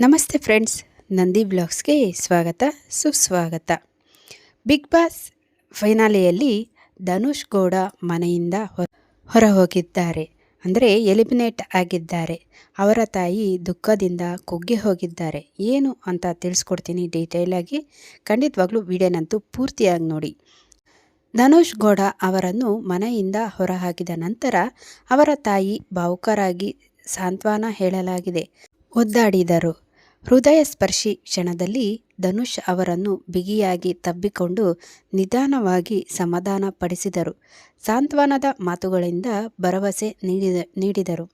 ನಮಸ್ತೆ ಫ್ರೆಂಡ್ಸ್, ನಂದಿ ಬ್ಲಾಗ್ಸ್ಗೆ ಸ್ವಾಗತ, ಸುಸ್ವಾಗತ. ಬಿಗ್ ಬಾಸ್ ಫೈನಾಲೆಯಲ್ಲಿ ಧನುಷ್ ಗೌಡ ಮನೆಯಿಂದ ಹೊರ ಹೋಗಿದ್ದಾರೆ ಅಂದರೆ ಎಲಿಮಿನೇಟ್ ಆಗಿದ್ದಾರೆ. ಅವರ ತಾಯಿ ದುಃಖದಿಂದ ಕುಗ್ಗಿ ಹೋಗಿದ್ದಾರೆ. ಏನು ಅಂತ ತಿಳಿಸ್ಕೊಡ್ತೀನಿ ಡೀಟೇಲಾಗಿ ಖಂಡಿತವಾಗ್ಲೂ ವಿಡಿಯೋನಂತೂ ಪೂರ್ತಿಯಾಗಿ ನೋಡಿ. ಧನುಷ್ ಗೌಡ ಅವರನ್ನು ಮನೆಯಿಂದ ಹೊರಹಾಕಿದ ನಂತರ ಅವರ ತಾಯಿ ಭಾವುಕರಾಗಿ ಸಾಂತ್ವನ ಹೇಳಲಾಗಿದೆ. ಒದ್ದಾಡಿದರು. ಹೃದಯ ಸ್ಪರ್ಶಿ ಕ್ಷಣದಲ್ಲಿ ಧನುಷ್ ಅವರನ್ನು ಬಿಗಿಯಾಗಿ ತಬ್ಬಿಕೊಂಡು ನಿಧಾನವಾಗಿ ಸಮಾಧಾನ ಪಡಿಸಿದರು ಸಾಂತ್ವನದ ಮಾತುಗಳಿಂದ ಭರವಸೆ ನೀಡಿದ, ನೀಡಿದರು.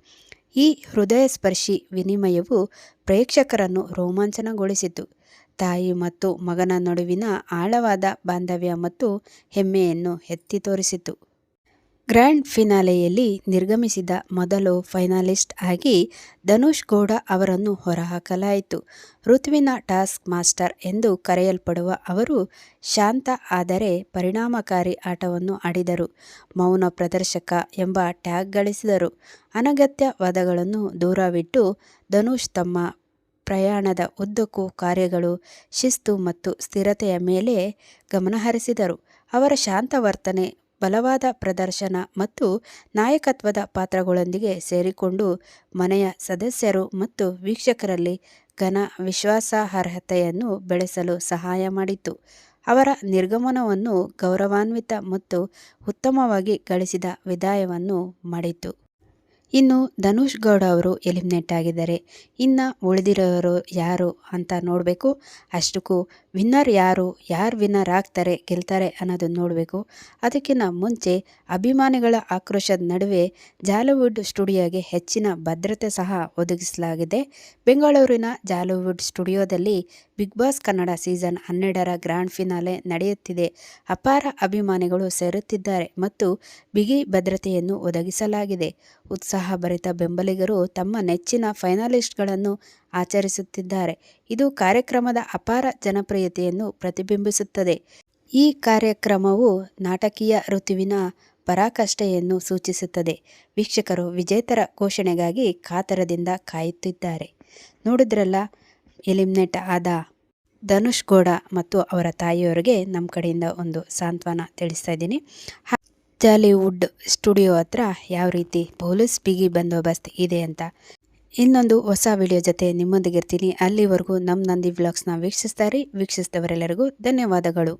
ಈ ಹೃದಯಸ್ಪರ್ಶಿ ವಿನಿಮಯವು ಪ್ರೇಕ್ಷಕರನ್ನು ರೋಮಾಂಚನಗೊಳಿಸಿತು. ತಾಯಿ ಮತ್ತು ಮಗನ ನಡುವಿನ ಆಳವಾದ ಬಾಂಧವ್ಯ ಮತ್ತು ಹೆಮ್ಮೆಯನ್ನು ಎತ್ತಿ ತೋರಿಸಿತು. ಗ್ರ್ಯಾಂಡ್ ಫಿನಾಲೆಯಲ್ಲಿ ನಿರ್ಗಮಿಸಿದ ಮೊದಲು ಫೈನಲಿಸ್ಟ್ ಆಗಿ ಧನುಷ್ ಗೌಡ ಅವರನ್ನು ಹೊರಹಾಕಲಾಯಿತು. ಋತುವಿನ ಟಾಸ್ಕ್ ಮಾಸ್ಟರ್ ಎಂದು ಕರೆಯಲ್ಪಡುವ ಅವರು ಶಾಂತ ಆದರೆ ಪರಿಣಾಮಕಾರಿ ಆಟವನ್ನು ಆಡಿದರು. ಮೌನ ಪ್ರದರ್ಶಕ ಎಂಬ ಟ್ಯಾಗ್ ಗಳಿಸಿದರು. ಅನಗತ್ಯ ವಾದಗಳನ್ನು ದೂರವಿಟ್ಟು ಧನುಷ್ ತಮ್ಮ ಪ್ರಯಾಣದ ಉದ್ದಕ್ಕೂ ಕಾರ್ಯಗಳು, ಶಿಸ್ತು ಮತ್ತು ಸ್ಥಿರತೆಯ ಮೇಲೆ ಗಮನಹರಿಸಿದರು. ಅವರ ಶಾಂತ ವರ್ತನೆ ಬಲವಾದ ಪ್ರದರ್ಶನ ಮತ್ತು ನಾಯಕತ್ವದ ಪಾತ್ರಗಳೊಂದಿಗೆ ಸೇರಿಕೊಂಡು ಮನೆಯ ಸದಸ್ಯರು ಮತ್ತು ವೀಕ್ಷಕರಲ್ಲಿ ಘನ ವಿಶ್ವಾಸಾರ್ಹತೆಯನ್ನು ಬೆಳೆಸಲು ಸಹಾಯ ಮಾಡಿತು. ಅವರ ನಿರ್ಗಮನವನ್ನು ಗೌರವಾನ್ವಿತ ಮತ್ತು ಉತ್ತಮವಾಗಿ ಗಳಿಸಿದ ವಿದಾಯವನ್ನು ಮಾಡಿತು. ಇನ್ನು ಧನುಷ್ ಗೌಡ ಅವರು ಎಲಿಮಿನೇಟ್ ಆಗಿದ್ದಾರೆ. ಇನ್ನು ಉಳಿದಿರೋರು ಯಾರು ಅಂತ ನೋಡಬೇಕು. ಅಷ್ಟಕ್ಕೂ ವಿನ್ನರ್ ಯಾರು ಯಾರು ವಿನ್ನರ್ ಆಗ್ತಾರೆ, ಗೆಲ್ತಾರೆ ಅನ್ನೋದನ್ನು ನೋಡಬೇಕು. ಅದಕ್ಕಿಂತ ಮುಂಚೆ ಅಭಿಮಾನಿಗಳ ಆಕ್ರೋಶದ ನಡುವೆ ಜಾಲಿವುಡ್ ಸ್ಟುಡಿಯೋಗೆ ಹೆಚ್ಚಿನ ಭದ್ರತೆ ಸಹ ಒದಗಿಸಲಾಗಿದೆ. ಬೆಂಗಳೂರಿನ ಜಾಲಿವುಡ್ ಸ್ಟುಡಿಯೋದಲ್ಲಿ ಬಿಗ್ ಬಾಸ್ ಕನ್ನಡ ಸೀಸನ್ ಹನ್ನೆರಡರ ಗ್ರ್ಯಾಂಡ್ ಫಿನಾಲೆ ನಡೆಯುತ್ತಿದೆ. ಅಪಾರ ಅಭಿಮಾನಿಗಳು ಸೇರುತ್ತಿದ್ದಾರೆ ಮತ್ತು ಬಿಗಿ ಭದ್ರತೆಯನ್ನು ಒದಗಿಸಲಾಗಿದೆ. ಉತ್ಸಾಹಭರಿತ ಬೆಂಬಲಿಗರು ತಮ್ಮ ನೆಚ್ಚಿನ ಫೈನಲಿಸ್ಟ್ಗಳನ್ನು ಆಚರಿಸುತ್ತಿದ್ದಾರೆ. ಇದು ಕಾರ್ಯಕ್ರಮದ ಅಪಾರ ಜನಪ್ರಿಯತೆಯನ್ನು ಪ್ರತಿಬಿಂಬಿಸುತ್ತದೆ. ಈ ಕಾರ್ಯಕ್ರಮವು ನಾಟಕೀಯ ಋತುವಿನ ಪರಾಕಾಷ್ಠೆಯನ್ನು ಸೂಚಿಸುತ್ತದೆ. ವೀಕ್ಷಕರು ವಿಜೇತರ ಘೋಷಣೆಗಾಗಿ ಕಾತರದಿಂದ ಕಾಯುತ್ತಿದ್ದಾರೆ. ನೋಡಿದ್ರಲ್ಲ, ಎಲಿಮಿನೇಟ್ ಆದ ಧನುಷ್ ಗೌಡ ಮತ್ತು ಅವರ ತಾಯಿಯವರಿಗೆ ನಮ್ಮ ಕಡೆಯಿಂದ ಒಂದು ಸಾಂತ್ವನ ತಿಳಿಸ್ತಾ ಇದ್ದೀನಿ. ಜಾಲಿವುಡ್ ಸ್ಟುಡಿಯೋ ಹತ್ರ ಯಾವ ರೀತಿ ಪೊಲೀಸ್ ಬಿಗಿ ಬಂದೋಬಸ್ತ್ ಇದೆ ಅಂತ ಇನ್ನೊಂದು ಹೊಸ ವಿಡಿಯೋ ಜೊತೆ ನಿಮ್ಮೊಂದಿಗೆ ಇರ್ತೀನಿ ಅಲ್ಲಿವರೆಗೂ ನಮ್ಮ ನಂದಿ ವ್ಲಾಗ್ಸ್ನ ವೀಕ್ಷಿಸ್ತಾರೆ ವೀಕ್ಷಿಸಿದವರೆಲ್ಲರಿಗೂ ಧನ್ಯವಾದಗಳು.